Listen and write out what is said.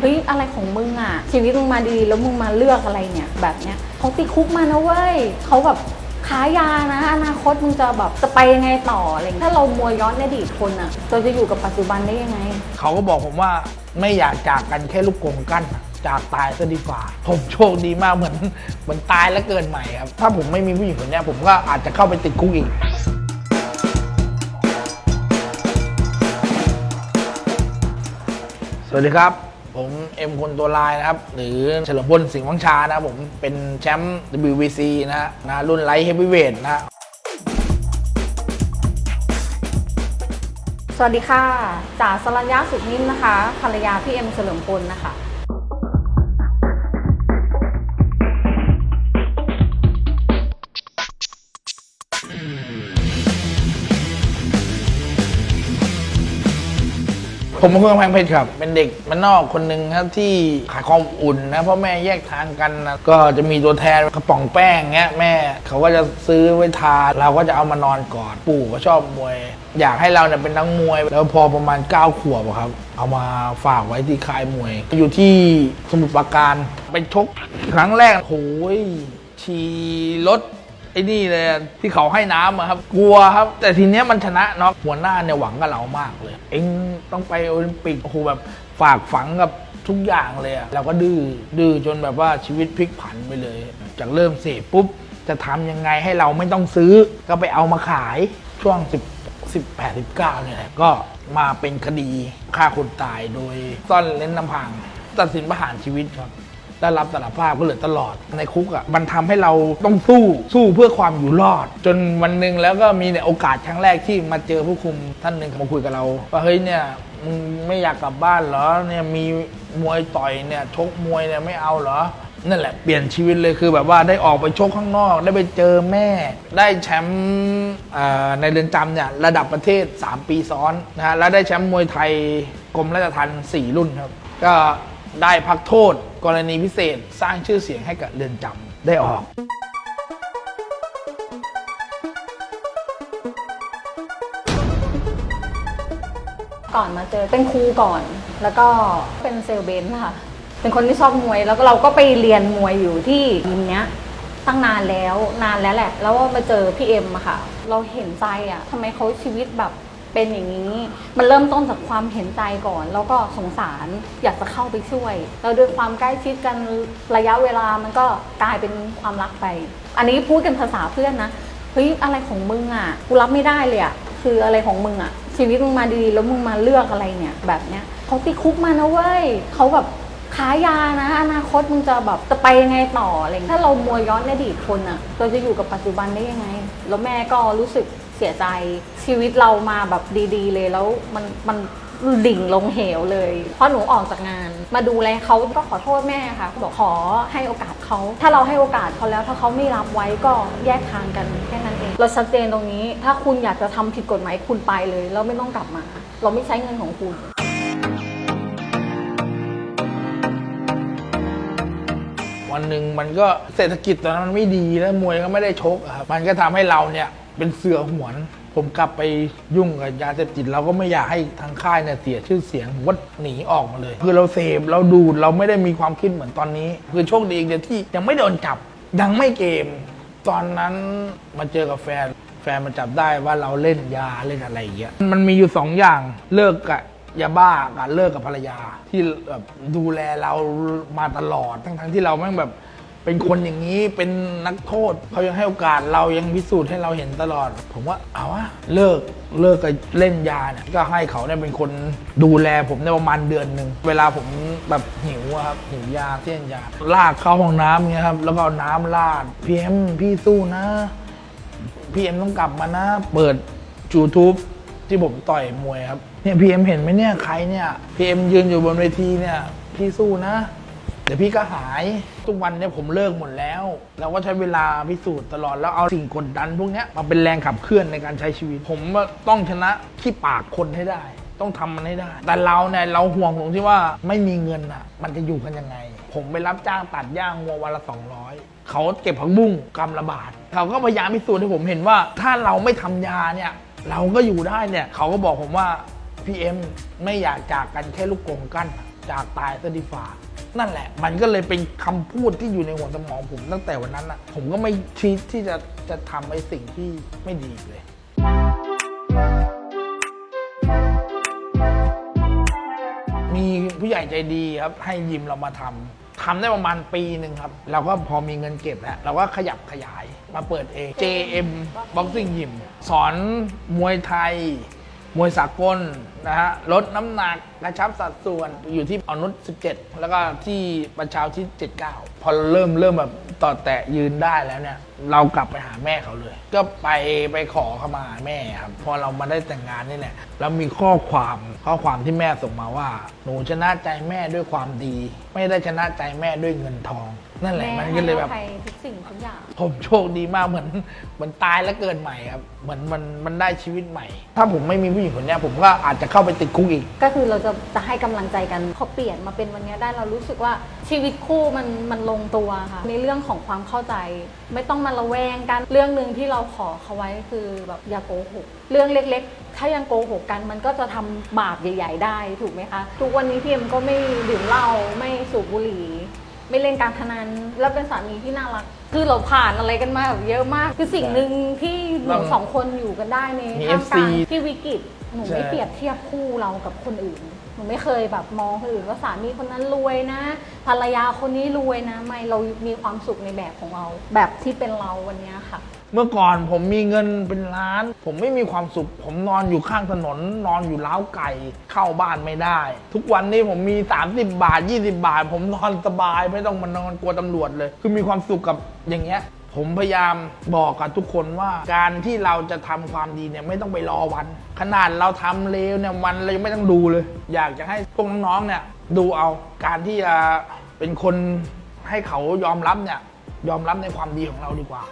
เฮ้ยอะไรของมึงอะชีวิตมึงมาดีแล้วมึงมาเลือกอะไรเนี่ยแบบเนี้ยเขาติดคุกมานะเว้ยเขาแบบค้ายานะอนาคตมึงจะแบบจะไปยังไงต่ออะไรถ้าเรามัวย้อนในอดีตคนอะเราจะอยู่กับปัจจุบันได้ยังไง เขาก็บอกผมว่าไม่อยากจากกันแค่ลูกกงกั้นจากตายซะดีกว่า ผมโชคดีมากเหมือนเหมือนตายแล้วเกินใหม่ครับ ถ้าผมไม่มีผู้หญิงคนนี้ผมก็อาจจะเข้าไปติดคุกอีกสวัสดีครับ ผมเอ็มคนตัวลายนะครับ หรือเฉลิมพลสิงห์วังชานะครับผมเป็นแชมป์ WBC นะฮะนะรุ่นไลท์เฮฟวีเวทนะฮะสวัสดีค่ะจ๋าสรัญญาสุขนิ่มนะคะ ภรรยาพี่เอ็มเฉลิมพลนะคะ ผมเป็นคนกำแพงเพชรครับ เป็นเด็กมันนอกคนหนึ่งครับที่ขายความอุ่นนะเพ่อแม่แยกทางกันนะก็จะมีตัวแทนกระป๋องแป้งเงี้ยแม่เขาก็จะซื้อไว้ทานเราก็จะเอามานอนกอดปู่ก็ชอบมวย อยากให้เราเนี่ยเป็นนักมวย แล้วพอประมาณ 9 ขวบอะครับ เอามาฝากไว้ที่ค่ายมวย อยู่ที่สมุทรปราการไปชกครั้งแรกโอ้ยฉี่รถ ไอ้นี่เลยที่เขาให้น้ำอะครับ กลัวครับ แต่ทีเนี้ยมันชนะเนาะหัวหน้าเนี่ยหวังกับเรามากเลย เองต้องไปโอลิมปิกโอ้โหแบบฝากฝังกับทุกอย่างเลยอะเราก็ดื้อดื้อจนแบบว่าชีวิตพลิกผันไปเลย จากเริ่มเสพปุ๊บ จะทำยังไงให้เราไม่ต้องซื้อ ก็ไปเอามาขายช่วง 10 18 19เนี่ยแหละก็มาเป็นคดีฆ่าคนตายโดยซ่อนเล่นน้ำพัง ตัดสินประหารชีวิตครับ ได้รับสารภาพก็เหลือตลอดในคุกอะมันทำให้เราต้องสู้สู้เพื่อความอยู่รอด จนวันหนึ่งแล้วก็มีเนี่ยโอกาสครั้งแรกที่มาเจอผู้คุมท่านหนึ่งมาคุยกับเราว่าเฮ้ยเนี่ยมึงไม่อยากกลับบ้านเหรอเนี่ยมีมวยต่อยเนี่ยชกมวยเนี่ยไม่เอาเหรอนั่นแหละเปลี่ยนชีวิตเลยคือแบบว่าได้ออกไปชกข้างนอก ได้ไปเจอแม่ ได้แชมป์ในเรือนจำเนี่ยระดับประเทศ 3 ปีซ้อนนะฮะแล้วได้แชมป์มวยไทยกรมราชทัณฑ์4รุ่นครับ ก็ ได้พักโทษ กรณีพิเศษสร้างชื่อเสียงให้กับเรือนจำได้ออก ก่อนมาเจอเป็นครูก่อน แล้วก็เป็นเซลเบนค่ะ เป็นคนที่ชอบมวย แล้วก็เราก็ไปเรียนมวยอยู่ที่ยิมเนี้ยตั้งนานแล้วนานแล้วแหละ แล้วมาเจอพี่เอ็มอะค่ะ เราเห็นใจอะทำไมเขาชีวิตแบบ เป็นอย่างนี้ มันเริ่มต้นจากความเห็นใจก่อน แล้วก็สงสารอยากจะเข้าไปช่วย แล้วด้วยความใกล้ชิดกันระยะเวลามันก็กลายเป็นความรักไป อันนี้พูดกันภาษาเพื่อนนะเฮ้ยอะไรของมึงอะกูรับไม่ได้เลยอะคืออะไรของมึงอะชีวิตมึงมาดีแล้วมึงมาเลือกอะไรเนี่ยแบบเนี้ยเขาติดคุกมานะเว้ยเขาแบบค้ายานะ อนาคตมึงจะแบบจะไปยังไงต่ออะไรถ้าเรามัวย้อนในอดีตคนอะ เราจะอยู่กับปัจจุบันได้ยังไง แล้วแม่ก็รู้สึก สียใจชีวิตเรามาแบบดีๆ เลยแล้วมันมันดิ่งลงเหวเลยเพราะหนูออกจากงาน มาดูแลเขาก็ขอโทษแม่ค่ะบอกขอให้โอกาสเขา ถ้าเราให้โอกาสเขาแล้ว ถ้าเขาไม่รับไว้ก็แยกทางกันแค่นั้นเอง เราชัดเจนตรงนี้ ถ้าคุณอยากจะทำผิดกฎหมายคุณไปเลยแล้วไม่ต้องกลับมา เราไม่ใช้เงินของคุณวันหนึ่งมันก็เศรษฐกิจตอนนั้นมันไม่ดีแล้วมวยก็ไม่ได้ชกครับมันก็ทำให้เราเนี่ย เป็นเสือหวน ผมกลับไปยุ่งกับยาเสพติดเราก็ไม่อยากให้ทางค่ายเนี่ยเสียชื่อเสียงผมก็หนีออกมาเลย คือเราเสพเราดูดเราไม่ได้มีความคิดเหมือนตอนนี้ คือโชคดีองเดียวที่ยังไม่โดนจับยังไม่เกม ตอนนั้นมาเจอกับแฟน แฟนมันจับได้ว่าเราเล่นยาเล่นอะไรอย่างเงี้ยมันมีอยู่สองอย่างเลิกกับยาบ้ากับเลิกกับภรรยาที่แบบดูแลเรามาตลอดทั้งๆที่เราแม่งแบบ เป็นคนอย่างนี้เป็นนักโทษเขายังให้โอกาสเรายังพิสูจน์ให้เราเห็นตลอด ผมว่าเอาวะเลิกเลิกกับเล่นยาเนี่ยก็ให้เขาเนี่ยเป็นคนดูแลผมในประมาณเดือนหนึ่งเวลาผมแบบหิวอะครับหิวยาเส้นยาลากเข้าห้องน้ำเงี้ยครับแล้วก็เอาน้ำราดพี่เอ็มพี่สู้นะพี่เอ็มต้องกลับมานะ เปิด YouTube ที่ผมต่อยมวยครับเนี่ยพี่เอ็มเห็นไหมเนี่ยใครเนี่ยพี่เอ็มยืนอยู่บนเวทีเนี่ยพี่สู้นะ ดี๋ยวพี่ก็หายทุกวันเนี่ยผมเลิกหมดแล้วเราก็ใช้เวลาพิสูจน์ตลอดแล้วเอาสิ่งกดดันพวกนี้มาเป็นแรงขับเคลื่อนในการใช้ชีวิต ผมว่าต้องชนะขี้ปากคนให้ได้ ต้องทำมันให้ได้ แต่เราเนี่ยเราห่วงตรงที่ว่าไม่มีเงินอะ มันจะอยู่กันยังไง ผมไปรับจ้างตัดย่างวัววันละ200เขาเก็บผักบุ้งกำละบาทเขาก็พยายามพิสูจน์ให้ผมเห็นว่า ถ้าเราไม่ทำยาเนี่ยเราก็อยู่ได้เนี่ยเขาก็บอกผมว่าพีเอ็มไม่อยากจากกันแค่ลูกกงกั้นจากตายซะดีฝ่า นั่นแหละ มันก็เลยเป็นคำพูดที่อยู่ในหัวสมองผมตั้งแต่วันนั้นอะผมก็ไม่คิดที่จะจะทำไอ้สิ่งที่ไม่ดีเลยมีผู้ใหญ่ใจดีครับ ให้ยิมเรามาทำทำได้ประมาณปีหนึ่งครับ เราก็พอมีเงินเก็บแล้ว เราก็ขยับขยายมาเปิดเอง JM Boxing Gym สอนมวยไทย มวยสากลนะฮะลดน้ำหนักกระชับสัดส่วนอยู่ที่อนุษ17 แล้วก็ที่ประชาที่ 79 พอเราเริ่มเริ่มแบบต่อแตะยืนได้แล้วเนี่ย เรากลับไปหาแม่เขาเลย ก็ไปไปขอเข้ามาแม่ครับ พอเรามาได้แต่งงานนี่แหละแล้วมีข้อความข้อความที่แม่ส่งมาว่า นูชนะใจแม่ด้วยความดี ไม่ได้ชนะใจแม่ด้วยเงินทอง นั่นแหละแม่มันให้ก็เลยแบบอภัยทุกสิ่งทุกอย่าง ผมโชคดีมากเหมือนเหมือนตายแล้วเกิดใหม่ครับ เหมือนมันมันได้ชีวิตใหม่ ถ้าผมไม่มีผู้หญิงคนเนี้ยผมก็อาจจะเข้าไปติดคุกอีก ก็คือเราจะจะให้กำลังใจกันพอเปลี่ยนมาเป็นวันนี้ได้เรารู้สึกว่าชีวิตคู่มันมันลงตัวค่ะ ในเรื่องของความเข้าใจ ไม่ต้องมาระแวงกันเรื่องหนึ่งที่เราขอเขาไว้คือแบบอย่าโกหกเรื่องเล็กๆ ถ้ายังโกหกกันมันก็จะทำบาปใหญ่ ๆ ได้ถูกไหมคะ ทุกวันนี้พี่เอ็มก็ไม่ดื่มเหล้าไม่สูบบุหรี่ ไม่เล่นการพนันแล้วเป็นสามีที่น่ารัก คือเราผ่านอะไรกันมาแบบเยอะมาก คือสิ่งหนึ่งที่หนูเราสองคนอยู่กันได้ในมีท่ามก FC ลางที่วิกฤต หนูไม่เปรียบเทียบคู่เรากับคนอื่น หนูไม่เคยแบบมองคนอื่นว่าสามีคนนั้นรวยนะ ภรรยาคนนี้รวยนะ ไม่เรามีความสุขในแบบของเรา แบบที่เป็นเราวันนี้ค่ะ เมื่อก่อนผมมีเงินเป็นล้าน ผมไม่มีความสุข ผมนอนอยู่ข้างถนน นอนอยู่ล้าวไก่ เข้าบ้านไม่ได้ ทุกวันนี้ผมมี 30 บาท 20 บาท ผมนอนสบายไม่ต้องมานอนกลัวตำรวจเลย คือมีความสุขกับอย่างเงี้ย ผมพยายามบอกกับทุกคนว่า การที่เราจะทำความดีเนี่ยไม่ต้องไปรอวัน ขนาดเราทำเลวเนี่ยวันเรายังไม่ต้องดูเลย อยากจะให้พวกน้องๆเนี่ยดูเอาการที่จะเป็นคนให้เขายอมรับเนี่ยยอมรับในความดีของเราดีกว่า